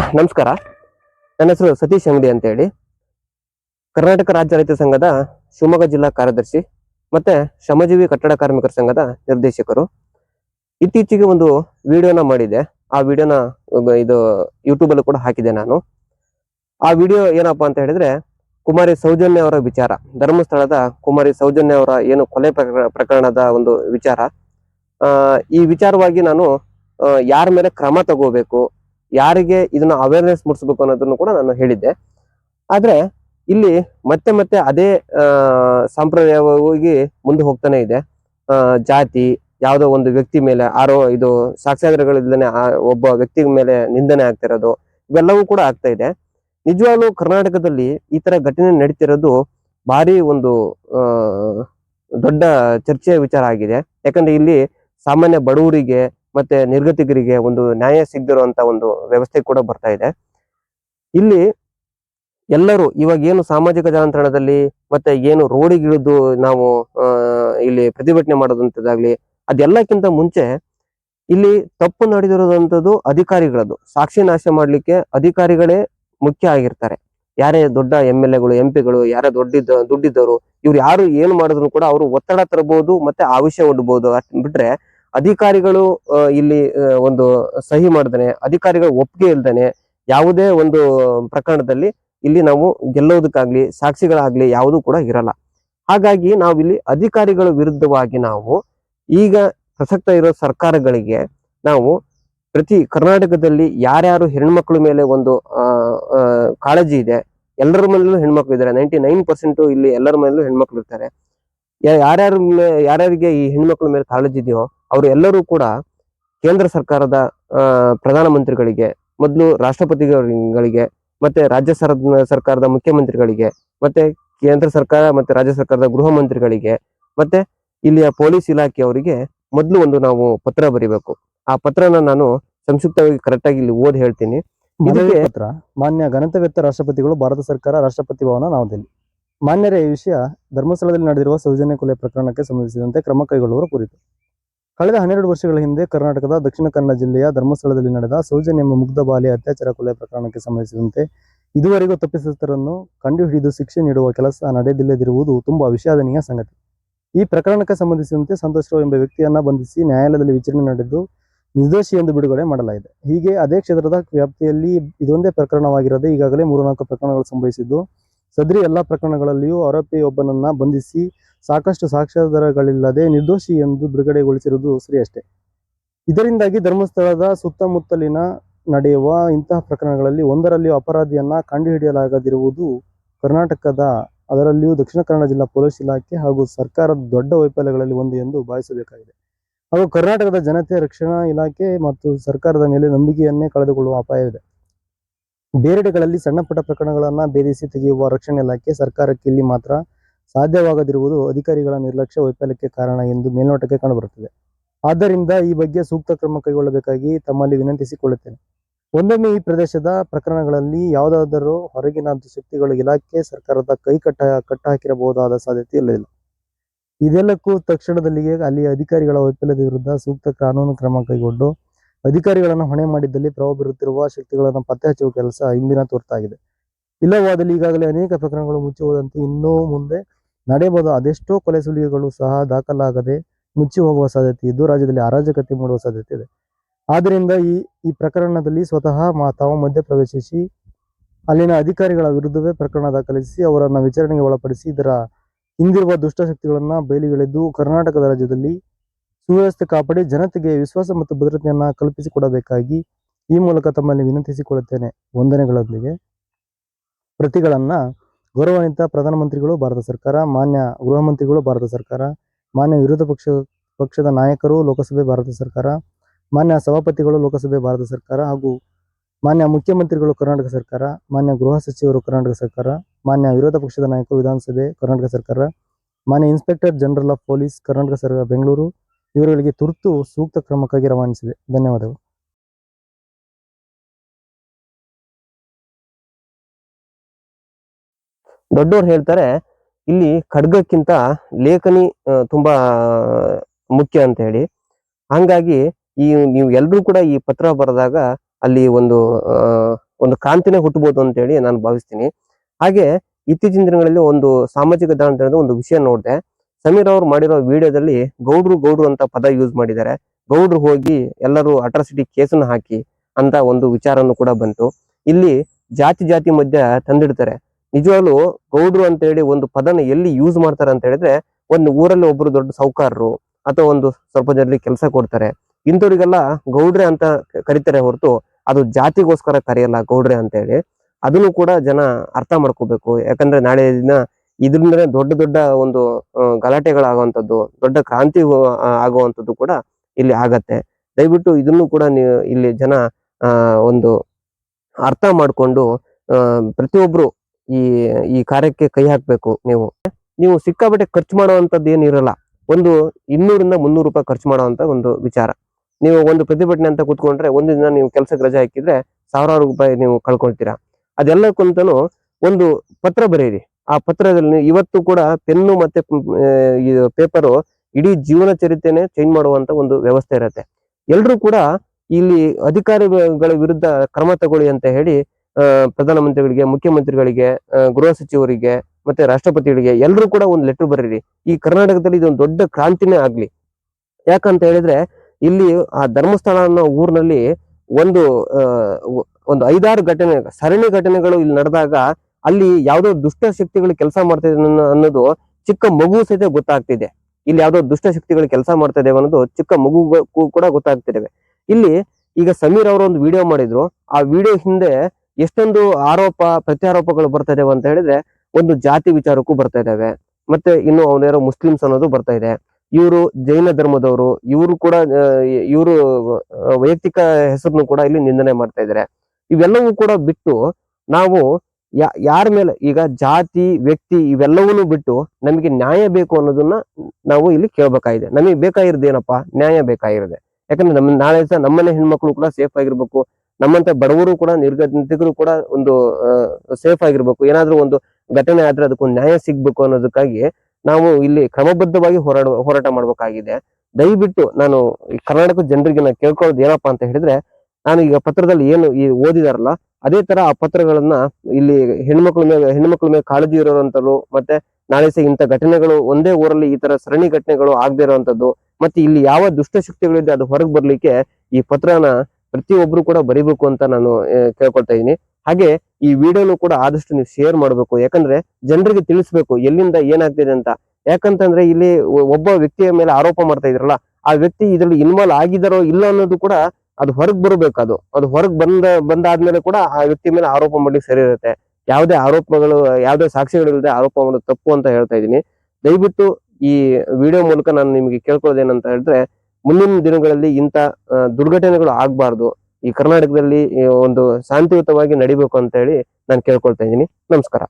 ನಮಸ್ಕಾರ. ನನ್ನ ಹೆಸರು ಸತೀಶ್ ಅಂಗಡಿ ಅಂತ ಹೇಳಿ ಕರ್ನಾಟಕ ರಾಜ್ಯ ರೈತ ಸಂಘದ ಶಿವಮೊಗ್ಗ ಜಿಲ್ಲಾ ಕಾರ್ಯದರ್ಶಿ ಮತ್ತೆ ಶ್ರಮಜೀವಿ ಕಟ್ಟಡ ಕಾರ್ಮಿಕರ ಸಂಘದ ನಿರ್ದೇಶಕರು. ಇತ್ತೀಚೆಗೆ ಒಂದು ವಿಡಿಯೋನ ಮಾಡಿದೆ ಆ ವಿಡಿಯೋನ ಇದು ಯೂಟ್ಯೂಬ್ ಅಲ್ಲಿ ಕೂಡ ಹಾಕಿದೆ ನಾನು. ಆ ವಿಡಿಯೋ ಏನಪ್ಪಾ ಅಂತ ಹೇಳಿದ್ರೆ ಕುಮಾರಿ ಸೌಜನ್ಯ ಅವರ ವಿಚಾರ. ಧರ್ಮಸ್ಥಳದ ಕುಮಾರಿ ಸೌಜನ್ಯ ಅವರ ಏನು ಕೊಲೆ ಪ್ರಕರ- ಪ್ರಕರಣದ ಒಂದು ವಿಚಾರ. ಈ ವಿಚಾರವಾಗಿ ನಾನು ಯಾರ ಮೇಲೆ ಕ್ರಮ ತಗೋಬೇಕು ಯಾರಿಗೆ ಇದನ್ನ ಅವೇರ್ನೆಸ್ ಮೂಡಿಸ್ಬೇಕು ಅನ್ನೋದನ್ನು ಕೂಡ ನಾನು ಹೇಳಿದ್ದೆ. ಆದ್ರೆ ಇಲ್ಲಿ ಮತ್ತೆ ಮತ್ತೆ ಅದೇ ಸಂಪ್ರದಾಯವಾಗಿ ಮುಂದೆ ಹೋಗ್ತಾನೆ ಇದೆ. ಜಾತಿ, ಯಾವುದೋ ಒಂದು ವ್ಯಕ್ತಿ ಮೇಲೆ ಆರೋ, ಇದು ಸಾಕ್ಷ್ಯಾಧಾರಗಳಿಲ್ಲದೆ ಒಬ್ಬ ವ್ಯಕ್ತಿ ಮೇಲೆ ನಿಂದನೆ ಆಗ್ತಿರೋದು, ಇವೆಲ್ಲವೂ ಕೂಡ ಆಗ್ತಾ ಇದೆ. ನಿಜವಾಗ್ಲೂ ಕರ್ನಾಟಕದಲ್ಲಿ ಈ ತರ ಘಟನೆ ನಡೀತಿರೋದು ಭಾರಿ ಒಂದು ದೊಡ್ಡ ಚರ್ಚೆಯ ವಿಚಾರ ಆಗಿದೆ. ಯಾಕಂದ್ರೆ ಇಲ್ಲಿ ಸಾಮಾನ್ಯ ಬಡವರಿಗೆ ಮತ್ತೆ ನಿರ್ಗತಿಕರಿಗೆ ಒಂದು ನ್ಯಾಯ ಸಿಗದಿರುವಂತ ಒಂದು ವ್ಯವಸ್ಥೆ ಕೂಡ ಬರ್ತಾ ಇದೆ. ಇಲ್ಲಿ ಎಲ್ಲರೂ ಇವಾಗ ಏನು ಸಾಮಾಜಿಕ ಜಾಲತಾಣದಲ್ಲಿ ಮತ್ತೆ ಏನು ರೋಡಿಗಿಳಿದು ನಾವು ಇಲ್ಲಿ ಪ್ರತಿಭಟನೆ ಮಾಡೋದಂತದಾಗ್ಲಿ ಅದೆಲ್ಲಕ್ಕಿಂತ ಮುಂಚೆ ಇಲ್ಲಿ ತಪ್ಪು ನಡೆದಿರೋದಂಥದ್ದು ಅಧಿಕಾರಿಗಳದ್ದು. ಸಾಕ್ಷಿ ನಾಶ ಮಾಡ್ಲಿಕ್ಕೆ ಅಧಿಕಾರಿಗಳೇ ಮುಖ್ಯ ಆಗಿರ್ತಾರೆ. ಯಾರೇ ದೊಡ್ಡ ಎಂ ಎಲ್ ಎಗಳು, ಎಂ ಯಾರೇ ದೊಡ್ಡಿದ್ದ, ದುಡ್ಡಿದ್ದವರು, ಇವ್ರು ಯಾರು ಏನು ಮಾಡಿದ್ರು ಕೂಡ ಅವರು ಒತ್ತಡ ತರಬಹುದು ಮತ್ತೆ ಆವಿಷ್ಯ ಒಡ್ಬಹುದು ಅಷ್ಟ್ ಬಿಟ್ರೆ ಅಧಿಕಾರಿಗಳು ಇಲ್ಲಿ ಒಂದು ಸಹಿ ಮಾಡ್ದೇನೆ. ಅಧಿಕಾರಿಗಳು ಒಪ್ಪಿಗೆ ಇಲ್ದೇನೆ ಯಾವುದೇ ಒಂದು ಪ್ರಕರಣದಲ್ಲಿ ಇಲ್ಲಿ ನಾವು ಗೆಲ್ಲೋದಕ್ಕಾಗ್ಲಿ, ಸಾಕ್ಷಿಗಳಾಗ್ಲಿ ಯಾವುದೂ ಕೂಡ ಇರಲ್ಲ. ಹಾಗಾಗಿ ನಾವು ಇಲ್ಲಿ ಅಧಿಕಾರಿಗಳ ವಿರುದ್ಧವಾಗಿ ನಾವು ಈಗ ಪ್ರಸಕ್ತ ಇರೋ ಸರ್ಕಾರಗಳಿಗೆ ನಾವು ಪ್ರತಿ ಕರ್ನಾಟಕದಲ್ಲಿ ಯಾರ್ಯಾರು ಹೆಣ್ಮಕ್ಳ ಮೇಲೆ ಒಂದು ಕಾಳಜಿ ಇದೆ, ಎಲ್ಲರ ಮೇಲೂ ಹೆಣ್ಮಕ್ಳು ಇದ್ದಾರೆ. ನೈಂಟಿ ನೈನ್ ಪರ್ಸೆಂಟ್ ಇಲ್ಲಿ ಎಲ್ಲರ ಮೇಲೂ ಹೆಣ್ಮಕ್ಳು ಇರ್ತಾರೆ. ಯಾರ್ಯಾರ ಯಾರ್ಯಾರಿಗೆ ಈ ಹೆಣ್ಮಕ್ಳ ಮೇಲೆ ಕಾಳಜಿ ಇದೆಯೋ ಅವರು ಎಲ್ಲರೂ ಕೂಡ ಕೇಂದ್ರ ಸರ್ಕಾರದ ಆ ಪ್ರಧಾನಮಂತ್ರಿಗಳಿಗೆ ಮೊದಲು ರಾಷ್ಟ್ರಪತಿಗಳಿಗೆ ಮತ್ತೆ ರಾಜ್ಯ ಸರ್ ಸರ್ಕಾರದ ಮುಖ್ಯಮಂತ್ರಿಗಳಿಗೆ ಮತ್ತೆ ಕೇಂದ್ರ ಸರ್ಕಾರ ಮತ್ತೆ ರಾಜ್ಯ ಸರ್ಕಾರದ ಗೃಹ ಮಂತ್ರಿಗಳಿಗೆ ಮತ್ತೆ ಇಲ್ಲಿಯ ಪೊಲೀಸ್ ಇಲಾಖೆಯವರಿಗೆ ಮೊದಲು ಒಂದು ನಾವು ಪತ್ರ ಬರಿಬೇಕು. ಆ ಪತ್ರನ ನಾನು ಸಂಕ್ಷಿಪ್ತವಾಗಿ ಕರೆಕ್ಟ್ ಆಗಿ ಇಲ್ಲಿ ಓದಿ ಹೇಳ್ತೀನಿ. ಇದಕ್ಕೆ ಪತ್ರ. ಮಾನ್ಯ ಗಣತವ್ಯತ್ತ ರಾಷ್ಟ್ರಪತಿಗಳು ಭಾರತ ಸರ್ಕಾರ ರಾಷ್ಟ್ರಪತಿ ಭವನ ನವದೆಹಲಿ. ಮಾನ್ಯರೇ, ಈ ವಿಷಯ ಧರ್ಮಸ್ಥಳದಲ್ಲಿ ನಡೆದಿರುವ ಸೌಜನ್ಯ ಕೊಲೆ ಪ್ರಕರಣಕ್ಕೆ ಸಂಬಂಧಿಸಿದಂತೆ ಕ್ರಮ ಕೈಗೊಳ್ಳುವ ಕುರಿತು. ಕಳೆದ ಹನ್ನೆರಡು ವರ್ಷಗಳ ಹಿಂದೆ ಕರ್ನಾಟಕದ ದಕ್ಷಿಣ ಕನ್ನಡ ಜಿಲ್ಲೆಯ ಧರ್ಮಸ್ಥಳದಲ್ಲಿ ನಡೆದ ಸೌಜನ್ಯ ಎಂಬ ಮುಗ್ಧ ಬಾಲಿಯ ಅತ್ಯಾಚಾರ ಕೊಲೆ ಪ್ರಕರಣಕ್ಕೆ ಸಂಬಂಧಿಸಿದಂತೆ ಇದುವರೆಗೂ ತಪ್ಪಿತಸ್ಥರನ್ನು ಕಂಡುಹಿಡಿದು ಶಿಕ್ಷೆ ನೀಡುವ ಕೆಲಸ ನಡೆದಿಲ್ಲದಿರುವುದು ತುಂಬಾ ವಿಷಾದನೀಯ ಸಂಗತಿ. ಈ ಪ್ರಕರಣಕ್ಕೆ ಸಂಬಂಧಿಸಿದಂತೆ ಸಂತೋಷ್ ರಾವ್ ಎಂಬ ವ್ಯಕ್ತಿಯನ್ನ ಬಂಧಿಸಿ ನ್ಯಾಯಾಲಯದಲ್ಲಿ ವಿಚಾರಣೆ ನಡೆದು ನಿರ್ದೋಷಿ ಎಂದು ಬಿಡುಗಡೆ ಮಾಡಲಾಗಿದೆ. ಹೀಗೆ ಅದೇ ಕ್ಷೇತ್ರದ ವ್ಯಾಪ್ತಿಯಲ್ಲಿ ಇದೊಂದೇ ಪ್ರಕರಣವಾಗಿರದೆ ಈಗಾಗಲೇ ಮೂರು ನಾಲ್ಕು ಪ್ರಕರಣಗಳು ಸಂಭವಿಸಿದ್ದು ಸದರಿ ಎಲ್ಲಾ ಪ್ರಕರಣಗಳಲ್ಲಿಯೂ ಆರೋಪಿಯೊಬ್ಬನನ್ನ ಬಂಧಿಸಿ ಸಾಕಷ್ಟು ಸಾಕ್ಷ್ಯಾಧಾರಗಳಿಲ್ಲದೆ ನಿರ್ದೋಷಿ ಎಂದು ಬಿಡುಗಡೆಗೊಳಿಸಿರುವುದು ಸರಿ ಅಷ್ಟೇ. ಇದರಿಂದಾಗಿ ಧರ್ಮಸ್ಥಳದ ಸುತ್ತಮುತ್ತಲಿನ ನಡೆಯುವ ಇಂತಹ ಪ್ರಕರಣಗಳಲ್ಲಿ ಒಂದರಲ್ಲಿಯೂ ಅಪರಾಧಿಯನ್ನ ಕಂಡುಹಿಡಿಯಲಾಗದಿರುವುದು ಕರ್ನಾಟಕದ, ಅದರಲ್ಲಿಯೂ ದಕ್ಷಿಣ ಕನ್ನಡ ಜಿಲ್ಲಾ ಪೊಲೀಸ್ ಇಲಾಖೆ ಹಾಗೂ ಸರ್ಕಾರದ ದೊಡ್ಡ ವೈಫಲ್ಯಗಳಲ್ಲಿ ಒಂದು ಎಂದು ಭಾವಿಸಬೇಕಾಗಿದೆ. ಹಾಗೂ ಕರ್ನಾಟಕದ ಜನತೆ ರಕ್ಷಣಾ ಇಲಾಖೆ ಮತ್ತು ಸರ್ಕಾರದ ಮೇಲೆ ನಂಬಿಕೆಯನ್ನೇ ಕಳೆದುಕೊಳ್ಳುವ ಅಪಾಯವಿದೆ. ಬೇರೆಡೆಗಳಲ್ಲಿ ಸಣ್ಣ ಪುಟ್ಟ ಪ್ರಕರಣಗಳನ್ನ ಭೇದಿಸಿ ತೆಗೆಯುವ ರಕ್ಷಣಾ ಇಲಾಖೆ ಸರ್ಕಾರಕ್ಕೆ ಇಲ್ಲಿ ಮಾತ್ರ ಸಾಧ್ಯವಾಗದಿರುವುದು ಅಧಿಕಾರಿಗಳ ನಿರ್ಲಕ್ಷ್ಯ ವೈಫಲ್ಯಕ್ಕೆ ಕಾರಣ ಎಂದು ಮೇಲ್ನೋಟಕ್ಕೆ ಕಂಡುಬರುತ್ತದೆ. ಆದ್ದರಿಂದ ಈ ಬಗ್ಗೆ ಸೂಕ್ತ ಕ್ರಮ ಕೈಗೊಳ್ಳಬೇಕಾಗಿ ತಮ್ಮಲ್ಲಿ ವಿನಂತಿಸಿಕೊಳ್ಳುತ್ತೇನೆ. ಒಂದೊಮ್ಮೆ ಈ ಪ್ರದೇಶದ ಪ್ರಕರಣಗಳಲ್ಲಿ ಯಾವುದಾದರೂ ಹೊರಗಿನ ಶಕ್ತಿಗಳು ಇಲಾಖೆ ಸರ್ಕಾರದ ಕೈ ಕಟ್ಟ ಕಟ್ಟಹಾಕಿರಬಹುದಾದ ಸಾಧ್ಯತೆ ಇಲ್ಲ ಇದೆಲ್ಲಕ್ಕೂ ತಕ್ಷಣದಲ್ಲಿಯೇ ಅಲ್ಲಿ ಅಧಿಕಾರಿಗಳ ವೈಫಲ್ಯದ ವಿರುದ್ಧ ಸೂಕ್ತ ಕಾನೂನು ಕ್ರಮ ಕೈಗೊಂಡು ಅಧಿಕಾರಿಗಳನ್ನು ಹೊಣೆ ಮಾಡಿದ್ದಲ್ಲಿ ಪ್ರಭಾವ ಬೀರುತ್ತಿರುವ ಶಕ್ತಿಗಳನ್ನು ಪತ್ತೆ ಹಚ್ಚುವ ಕೆಲಸ ಇಂದಿನ ತುರ್ತಾಗಿದೆ. ಇಲ್ಲವಾದಲ್ಲಿ ಈಗಾಗಲೇ ಅನೇಕ ಪ್ರಕರಣಗಳು ಮುಚ್ಚಿ ಹೋದಂತೆ ಇನ್ನೂ ಮುಂದೆ ನಡೆಯಬಹುದು. ಅದೆಷ್ಟೋ ಕೊಲೆ ಸುಲಿಗೆಗಳು ಸಹ ದಾಖಲಾಗದೆ ಮುಚ್ಚಿ ಹೋಗುವ ಸಾಧ್ಯತೆ ಇದ್ದು, ರಾಜ್ಯದಲ್ಲಿ ಅರಾಜಕತೆ ಮೂಡುವ ಸಾಧ್ಯತೆ ಇದೆ. ಆದ್ದರಿಂದ ಈ ಈ ಪ್ರಕರಣದಲ್ಲಿ ಸ್ವತಃ ತಾವು ಮಧ್ಯ ಪ್ರವೇಶಿಸಿ ಅಲ್ಲಿನ ಅಧಿಕಾರಿಗಳ ವಿರುದ್ಧವೇ ಪ್ರಕರಣ ದಾಖಲಿಸಿ ಅವರನ್ನು ವಿಚಾರಣೆಗೆ ಒಳಪಡಿಸಿ ಇದರ ಹಿಂದಿರುವ ದುಷ್ಟಶಕ್ತಿಗಳನ್ನು ಬಯಲಿಗೆಳೆದು ಕರ್ನಾಟಕದ ರಾಜ್ಯದಲ್ಲಿ ಸುವ್ಯವಸ್ಥೆ ಕಾಪಾಡಿ ಜನತೆಗೆ ವಿಶ್ವಾಸ ಮತ್ತು ಭದ್ರತೆಯನ್ನು ಕಲ್ಪಿಸಿಕೊಡಬೇಕಾಗಿ ಈ ಮೂಲಕ ತಮ್ಮಲ್ಲಿ ವಿನಂತಿಸಿಕೊಳ್ಳುತ್ತೇನೆ. ವಂದನೆಗಳೊಂದಿಗೆ. ಪ್ರತಿಗಳನ್ನ ಗೌರವಾನ್ವಿತ ಪ್ರಧಾನಮಂತ್ರಿಗಳು ಭಾರತ ಸರ್ಕಾರ, ಮಾನ್ಯ ಗೃಹ ಮಂತ್ರಿಗಳು, ಭಾರತ ಸರ್ಕಾರ, ಮಾನ್ಯ ವಿರೋಧ ಪಕ್ಷ, ಪಕ್ಷದ ನಾಯಕರು, ಲೋಕಸಭೆ, ಭಾರತ ಸರ್ಕಾರ, ಮಾನ್ಯ ಸಭಾಪತಿಗಳು, ಲೋಕಸಭೆ, ಭಾರತ ಸರ್ಕಾರ ಹಾಗೂ ಮಾನ್ಯ ಮುಖ್ಯಮಂತ್ರಿಗಳು, ಕರ್ನಾಟಕ ಸರ್ಕಾರ, ಮಾನ್ಯ ಗೃಹ ಸಚಿವರು, ಕರ್ನಾಟಕ ಸರ್ಕಾರ, ಮಾನ್ಯ ವಿರೋಧ ಪಕ್ಷದ ನಾಯಕರು, ವಿಧಾನಸಭೆ, ಕರ್ನಾಟಕ ಸರ್ಕಾರ, ಮಾನ್ಯ inspector general of police, Karnataka ಸರ್ಕಾರ ಬೆಂಗಳೂರು ಇವರುಗಳಿಗೆ ತುರ್ತು ಸೂಕ್ತ ಕ್ರಮಕ್ಕಾಗಿ ರವಾನಿಸಿದೆ. ಧನ್ಯವಾದಗಳು. ದೊಡ್ಡವ್ರು ಹೇಳ್ತಾರೆ, ಇಲ್ಲಿ ಖಡ್ಗಕ್ಕಿಂತ ಲೇಖನಿ ತುಂಬಾ ಮುಖ್ಯ ಅಂತ ಹೇಳಿ. ಹಂಗಾಗಿ ಈ, ನೀವು ಎಲ್ರೂ ಕೂಡ ಈ ಪತ್ರ ಬರೆದಾಗ ಅಲ್ಲಿ ಒಂದು ಒಂದು ಕ್ರಾಂತಿನೇ ಹುಟ್ಟಬಹುದು ಅಂತ ಹೇಳಿ ನಾನು ಭಾವಿಸ್ತೀನಿ. ಹಾಗೆ ಇತ್ತೀಚಿನ ದಿನಗಳಲ್ಲಿ ಒಂದು ಸಾಮಾಜಿಕ ಜಾಲತಾಣದ ಒಂದು ವಿಷಯ ನೋಡಿದೆ. ಸಮೀರ್ ಅವರು ಮಾಡಿರೋ ವಿಡಿಯೋದಲ್ಲಿ ಗೌಡ್ರು ಗೌಡ್ರು ಅಂತ ಪದ ಯೂಸ್ ಮಾಡಿದ್ದಾರೆ. ಗೌಡ್ರು ಹೋಗಿ ಎಲ್ಲರೂ ಅಟ್ರಾಸಿಟಿ ಕೇಸನ್ನು ಹಾಕಿ ಅಂತ ಒಂದು ವಿಚಾರನೂ ಕೂಡ ಬಂತು. ಇಲ್ಲಿ ಜಾತಿ ಜಾತಿ ಮಧ್ಯ ತಂದಿಡ್ತಾರೆ. ನಿಜವಾಗ್ಲು ಗೌಡ್ರು ಅಂತ ಹೇಳಿ ಒಂದು ಪದನ ಎಲ್ಲಿ ಯೂಸ್ ಮಾಡ್ತಾರೆ ಅಂತ ಹೇಳಿದ್ರೆ ಒಂದು ಊರಲ್ಲಿ ಒಬ್ರು ದೊಡ್ಡ ಸಾಹುಕಾರರು ಅಥವಾ ಒಂದು ಸ್ವಲ್ಪ ಜನರಿಗೆ ಕೆಲಸ ಕೊಡ್ತಾರೆ. ಇಂಥವ್ರಿಗೆಲ್ಲ ಗೌಡ್ರೆ ಅಂತ ಕರೀತಾರೆ ಹೊರತು ಅದು ಜಾತಿಗೋಸ್ಕರ ಕರೆಯಲ್ಲ ಗೌಡ್ರೆ ಅಂತ ಹೇಳಿ. ಅದನ್ನು ಕೂಡ ಜನ ಅರ್ಥ ಮಾಡ್ಕೋಬೇಕು. ಯಾಕಂದ್ರೆ ನಾಳೆ ದಿನ ಇದರಿಂದನೇ ದೊಡ್ಡ ದೊಡ್ಡ ಒಂದು ಗಲಾಟೆಗಳಾಗುವಂಥದ್ದು, ದೊಡ್ಡ ಕ್ರಾಂತಿ ಆಗುವಂಥದ್ದು ಕೂಡ ಇಲ್ಲಿ ಆಗತ್ತೆ. ದಯವಿಟ್ಟು ಇದನ್ನು ಕೂಡ ನೀವು ಇಲ್ಲಿ ಜನ ಒಂದು ಅರ್ಥ ಮಾಡಿಕೊಂಡು ಪ್ರತಿಯೊಬ್ರು ಈ ಈ ಕಾರ್ಯಕ್ಕೆ ಕೈ ಹಾಕಬೇಕು ನೀವು. ನೀವು ಸಿಕ್ಕಾಬಟ್ಟೆ ಖರ್ಚು ಮಾಡುವಂಥದ್ದು ಏನಿರಲ್ಲ ಒಂದು ಇನ್ನೂರಿಂದ ಮುನ್ನೂರು ರೂಪಾಯಿ ಖರ್ಚು ಮಾಡುವಂಥ ಒಂದು ವಿಚಾರ. ನೀವು ಒಂದು ಪ್ರತಿಭಟನೆ ಅಂತ ಕೂತ್ಕೊಂಡ್ರೆ ಒಂದು ದಿನ ನೀವು ಕೆಲಸಕ್ಕೆ ರಜೆ ಹಾಕಿದ್ರೆ ಸಾವಿರಾರು ರೂಪಾಯಿ ನೀವು ಕಳ್ಕೊಳ್ತೀರಾ. ಅದೆಲ್ಲಕ್ಕಂತನೂ ಒಂದು ಪತ್ರ ಬರೀರಿ ಆ ಪತ್ರದಲ್ಲಿ ಇವತ್ತು ಕೂಡ ಪೆನ್ನು ಮತ್ತೆ ಪೇಪರು ಇಡೀ ಜೀವನ ಚರಿತ್ರೆನೇ ಚೇಂಜ್ ಮಾಡುವಂತ ಒಂದು ವ್ಯವಸ್ಥೆ ಇರುತ್ತೆ. ಎಲ್ರೂ ಕೂಡ ಇಲ್ಲಿ ಅಧಿಕಾರಿಗಳ ವಿರುದ್ಧ ಕ್ರಮ ತಗೊಳ್ಳಿ ಅಂತ ಹೇಳಿ ಪ್ರಧಾನಮಂತ್ರಿಗಳಿಗೆ, ಮುಖ್ಯಮಂತ್ರಿಗಳಿಗೆ ಗೃಹ ಸಚಿವರಿಗೆ ಮತ್ತೆ ರಾಷ್ಟ್ರಪತಿಗಳಿಗೆ ಎಲ್ಲರೂ ಕೂಡ ಒಂದು ಲೆಟರ್ ಬರೀರಿ. ಈ ಕರ್ನಾಟಕದಲ್ಲಿ ಇದೊಂದು ದೊಡ್ಡ ಕ್ರಾಂತಿನೇ ಆಗ್ಲಿ. ಯಾಕಂತ ಹೇಳಿದ್ರೆ ಇಲ್ಲಿ ಆ ಧರ್ಮಸ್ಥಳ ಅನ್ನೋ ಊರಿನಲ್ಲಿ ಒಂದು ಒಂದು ಐದಾರು ಘಟನೆ, ಸರಣಿ ಘಟನೆಗಳು ಇಲ್ಲಿ ನಡೆದಾಗ ಅಲ್ಲಿ ಯಾವ್ದೋ ದುಷ್ಟ ಶಕ್ತಿಗಳು ಕೆಲಸ ಮಾಡ್ತಾ ಇದೆ ಅನ್ನೋ- ಅನ್ನೋದು ಚಿಕ್ಕ ಮಗು ಸಹಿತ ಗೊತ್ತಾಗ್ತಿದೆ. ಇಲ್ಲಿ ಯಾವ್ದೋ ದುಷ್ಟ ಶಕ್ತಿಗಳು ಕೆಲಸ ಮಾಡ್ತಾ ಅನ್ನೋದು ಚಿಕ್ಕ ಮಗು ಕೂಡ ಗೊತ್ತಾಗ್ತಿದ್ದೇವೆ ಇಲ್ಲಿ ಈಗ ಸಮೀರ್ ಅವರು ಒಂದು ವಿಡಿಯೋ ಮಾಡಿದ್ರು. ಆ ವಿಡಿಯೋ ಹಿಂದೆ ಎಷ್ಟೊಂದು ಆರೋಪ, ಪ್ರತ್ಯಾರೋಪಗಳು ಬರ್ತಾ ಇದಾವೆ ಅಂತ ಹೇಳಿದ್ರೆ ಒಂದು ಜಾತಿ ವಿಚಾರಕ್ಕೂ ಬರ್ತಾ ಇದ್ದಾವೆ ಮತ್ತೆ ಇನ್ನು ಅವನೇರೋ ಮುಸ್ಲಿಮ್ಸ್ ಅನ್ನೋದು ಬರ್ತಾ ಇದೆ. ಇವರು ಜೈನ ಧರ್ಮದವರು. ಇವರು ಕೂಡ ಇವರು ವೈಯಕ್ತಿಕ ಹೆಸರನ್ನು ಕೂಡ ಇಲ್ಲಿ ನಿಂದನೆ ಮಾಡ್ತಾ ಇದ್ದಾರೆ ಇವೆಲ್ಲವೂ ಕೂಡ ಬಿಟ್ಟು ನಾವು ಯಾ, ಯಾರ ಮೇಲೆ? ಈಗ ಜಾತಿ, ವ್ಯಕ್ತಿ ಇವೆಲ್ಲವನ್ನೂ ಬಿಟ್ಟು ನಮಗೆ ನ್ಯಾಯ ಬೇಕು ಅನ್ನೋದನ್ನ ನಾವು ಇಲ್ಲಿ ಕೇಳ್ಬೇಕಾಗಿದೆ. ನಮಗೆ ಬೇಕಾಗಿರೋದು ಏನಪ್ಪಾ? ನ್ಯಾಯ ಬೇಕಾಗಿರೋದೆ. ಯಾಕಂದ್ರೆ ನಮ್ಮ ನಾಳೆ ದಿವಸ ನಮ್ಮನೆ ಹೆಣ್ಮಕ್ಳು ಕೂಡ ಸೇಫ್ ಆಗಿರ್ಬೇಕು. ನಮ್ಮಂತ ಬಡವರು ಕೂಡ ನಿರ್ಗತಿಕರು ಕೂಡ ಒಂದು ಸೇಫ್ ಆಗಿರ್ಬೇಕು. ಏನಾದ್ರೂ ಒಂದು ಘಟನೆ ಆದ್ರೆ ಅದಕ್ಕೊಂದು ನ್ಯಾಯ ಸಿಗ್ಬೇಕು ಅನ್ನೋದಕ್ಕಾಗಿ ನಾವು ಇಲ್ಲಿ ಕ್ರಮಬದ್ಧವಾಗಿ ಹೋರಾಡ, ಹೋರಾಟ ಮಾಡಬೇಕಾಗಿದೆ. ದಯವಿಟ್ಟು ನಾನು ಕರ್ನಾಟಕ ಜನರಿಗೆ ನಾನು ಕೇಳ್ಕೊಳ್ಳೋದು ಏನಪ್ಪಾ ಅಂತ ಹೇಳಿದ್ರೆ, ನಾನು ಈಗ ಪತ್ರದಲ್ಲಿ ಏನು ಈ ಓದಿದಾರಲ್ಲ ಅದೇ ತರ ಆ ಪತ್ರಗಳನ್ನ ಇಲ್ಲಿ ಹೆಣ್ಮಕ್ಳ ಮೇಲೆ ಹೆಣ್ಮಕ್ಳ ಮೇಲೆ ಕಾಳಜಿ ಇರೋರಂತರು ಮತ್ತೆ ನಾಳೆ ಸಹ ಇಂಥ ಘಟನೆಗಳು ಒಂದೇ ಊರಲ್ಲಿ ಈ ತರ ಸರಣಿ ಘಟನೆಗಳು ಆಗದೆ ಇರುವಂತದ್ದು ಮತ್ತೆ ಇಲ್ಲಿ ಯಾವ ದುಷ್ಟಶಕ್ತಿಗಳಿದೆ ಅದು ಹೊರಗೆ ಬರ್ಲಿಕ್ಕೆ ಈ ಪತ್ರನ ಪ್ರತಿಯೊಬ್ರು ಕೂಡ ಬರಿಬೇಕು ಅಂತ ನಾನು ಕೇಳ್ಕೊಳ್ತಾ ಇದ್ದೀನಿ. ಹಾಗೆ ಈ ವಿಡಿಯೋನು ಕೂಡ ಆದಷ್ಟು ನೀವು ಶೇರ್ ಮಾಡಬೇಕು, ಯಾಕಂದ್ರೆ ಜನರಿಗೆ ತಿಳಿಸ್ಬೇಕು ಎಲ್ಲಿಂದ ಏನಾಗ್ತಿದೆ ಅಂತ. ಯಾಕಂತಂದ್ರೆ ಇಲ್ಲಿ ಒಬ್ಬ ವ್ಯಕ್ತಿಯ ಮೇಲೆ ಆರೋಪ ಮಾಡ್ತಾ ಇದ್ರಲ್ಲ, ಆ ವ್ಯಕ್ತಿ ಇದ್ರಲ್ಲಿ ಇನ್ವಾಲ್ವ್ ಆಗಿದಾರೋ ಇಲ್ಲ ಅನ್ನೋದು ಕೂಡ ಅದು ಹೊರಗ್ ಬರಬೇಕು ಅದು. ಅದು ಹೊರಗ್ ಬಂದ, ಬಂದಾದ್ಮೇಲೆ ಕೂಡ ಆ ವ್ಯಕ್ತಿ ಮೇಲೆ ಆರೋಪ ಮಾಡ್ಲಿಕ್ಕೆ ಸರಿ ಇರುತ್ತೆ. ಯಾವುದೇ ಆರೋಪಗಳು, ಯಾವುದೇ ಸಾಕ್ಷಿಗಳಿಲ್ಲದೆ ಆರೋಪ ಮಾಡೋದು ತಪ್ಪು ಅಂತ ಹೇಳ್ತಾ ಇದ್ದೀನಿ. ದಯವಿಟ್ಟು ಈ ವಿಡಿಯೋ ಮೂಲಕ ನಾನು ನಿಮಗೆ ಕೇಳ್ಕೊಳ್ಳೋದೇನಂತ ಹೇಳಿದ್ರೆ, ಮುಂದಿನ ದಿನಗಳಲ್ಲಿ ಇಂಥ ದುರ್ಘಟನೆಗಳು ಆಗಬಾರ್ದು. ಈ ಕರ್ನಾಟಕದಲ್ಲಿ ಒಂದು ಶಾಂತಿಯುತವಾಗಿ ನಡಿಬೇಕು ಅಂತ ಹೇಳಿ ನಾನು ಕೇಳ್ಕೊಳ್ತಾ ಇದ್ದೀನಿ. ನಮಸ್ಕಾರ.